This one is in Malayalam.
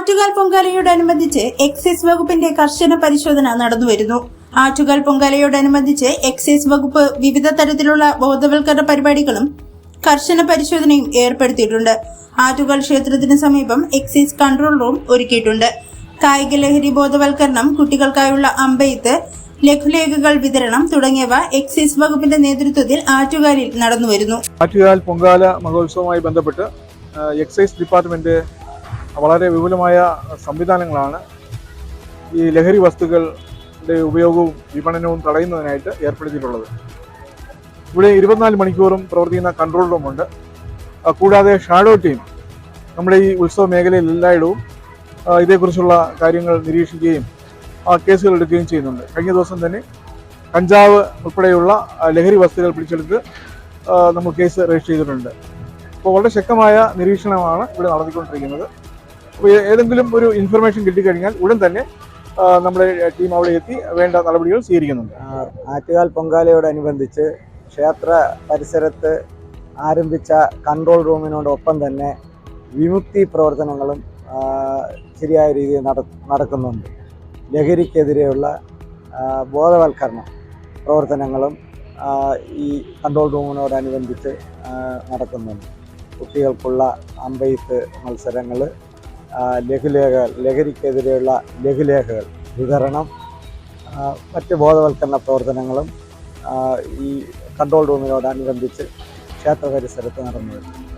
ആറ്റുകാൽ പൊങ്കാലയോടനുബന്ധിച്ച് എക്സൈസ് വകുപ്പിന്റെ കർശന പരിശോധന നടന്നുവരുന്നു. ആറ്റുകാൽ പൊങ്കാലയോടനുബന്ധിച്ച് എക്സൈസ് വകുപ്പ് വിവിധ തരത്തിലുള്ള ബോധവൽക്കരണ പരിപാടികളും കർശന പരിശോധനയും ഏർപ്പെടുത്തിയിട്ടുണ്ട്. ആറ്റുകാൽ ക്ഷേത്രത്തിന് സമീപം എക്സൈസ് കൺട്രോൾ റൂം ഒരുക്കിയിട്ടുണ്ട്. കായിക ലഹരി ബോധവൽക്കരണം കുട്ടികൾക്കായുള്ള അമ്പെയ്ത്ത് ലഘുലേഖകൾ വിതരണം തുടങ്ങിയവ എക്സൈസ് വകുപ്പിന്റെ നേതൃത്വത്തിൽ ആറ്റുകാലിൽ നടന്നുവരുന്നു. ആറ്റുകാൽ പൊങ്കാല മഹോത്സവവുമായി ബന്ധപ്പെട്ട് എക്സൈസ് ഡിപ്പാർട്ട്മെന്റ് വളരെ വിപുലമായ സംവിധാനങ്ങളാണ് ഈ ലഹരി വസ്തുക്കളുടെ ഉപയോഗവും വിപണനവും തടയുന്നതിനായിട്ട് ഏർപ്പെടുത്തിയിട്ടുള്ളത്. ഇവിടെ ഇരുപത്തിനാല് മണിക്കൂറും പ്രവർത്തിക്കുന്ന കൺട്രോൾ റൂമുണ്ട് കൂടാതെ ഷാഡോ ടീം നമ്മുടെ ഈ ഉത്സവ മേഖലയിൽ എല്ലായിടവും ഇതേക്കുറിച്ചുള്ള കാര്യങ്ങൾ നിരീക്ഷിക്കുകയും കേസുകൾ എടുക്കുകയും ചെയ്യുന്നുണ്ട്. കഴിഞ്ഞ ദിവസം തന്നെ കഞ്ചാവ് ഉൾപ്പെടെയുള്ള ലഹരി വസ്തുക്കൾ പിടിച്ചെടുത്ത് നമ്മൾ കേസ് രജിസ്റ്റർ ചെയ്തിട്ടുണ്ട്. അപ്പോൾ വളരെ ശക്തമായ നിരീക്ഷണമാണ് ഇവിടെ നടത്തിക്കൊണ്ടിരിക്കുന്നത്. ഏതെങ്കിലും ഒരു ഇൻഫർമേഷൻ കിട്ടിക്കഴിഞ്ഞാൽ ഉടൻ തന്നെ നമ്മുടെ ടീം അവിടെ എത്തി വേണ്ട നടപടികൾ സ്വീകരിക്കുന്നുണ്ട്. ആറ്റുകാൽ പൊങ്കാലയോടനുബന്ധിച്ച് ക്ഷേത്ര പരിസരത്ത് ആരംഭിച്ച കൺട്രോൾ റൂമിനോടൊപ്പം തന്നെ വിമുക്തി പ്രവർത്തനങ്ങളും ശരിയായ രീതിയിൽ നടക്കുന്നുണ്ട്. ലഹരിക്കെതിരെയുള്ള ബോധവൽക്കരണ പ്രവർത്തനങ്ങളും ഈ കൺട്രോൾ റൂമിനോടനുബന്ധിച്ച് നടക്കുന്നുണ്ട്. കുട്ടികൾക്കുള്ള അമ്പെയ്ത്ത് മത്സരങ്ങൾ ലഘുലേഖകൾ ലഹരിക്കെതിരെയുള്ള ലഘുലേഖകൾ വിതരണം മറ്റ് ബോധവൽക്കരണ പ്രവർത്തനങ്ങളും ഈ കൺട്രോൾ റൂമിനോടനുബന്ധിച്ച് ക്ഷേത്ര പരിസരത്ത് നടന്നു വരുന്നു